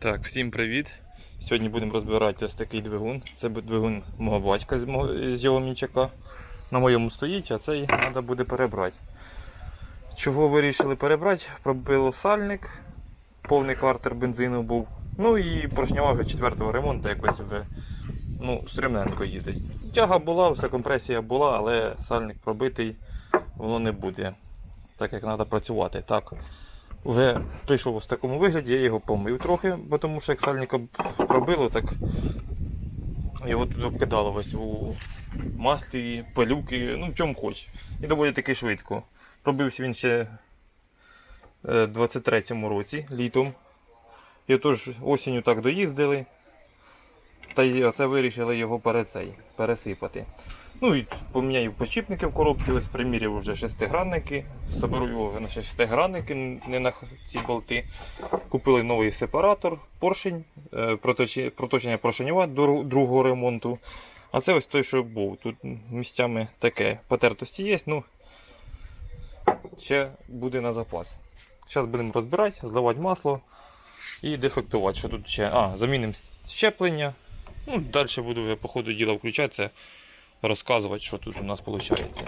Так, всім привіт. Сьогодні будемо розбирати ось такий двигун. Це двигун мого батька з, його мінчака. На моєму стоїть, а цей треба буде перебрати. Чого вирішили перебрати? Пробило сальник, повний квартер бензину був. Ну і поршнява вже четвертого ремонту якось вже ну, стрімненько їздить. Тяга була, вся компресія була, але сальник пробитий, воно не буде. Так як треба працювати. Так, вже прийшов ось в такому вигляді, я його помив трохи, бо тому що як сальника пробило, так його тут обкидало весь у маслі, пилюки, ну в чому хоч. І доволі таки швидко. Пробився він ще е, в 23-му році, літом. І отож осінню так доїздили. Та й оце вирішили його пересипати. Ну і поміняю почіпники в коробці, ось приміряв вже шестигранники. Соберу його на шестигранники, не на ці болти. Купили новий сепаратор, поршень, е, проточення поршенєва до другого ремонту. А це ось той, що був. Тут місцями таке потертості є, ну ще буде на запас. Зараз будемо розбирати, зливати масло і дефектувати. Що тут ще? А, замінимо щеплення. Ну, далі буду вже по ходу діла включатися, розказувати, що тут у нас виходить.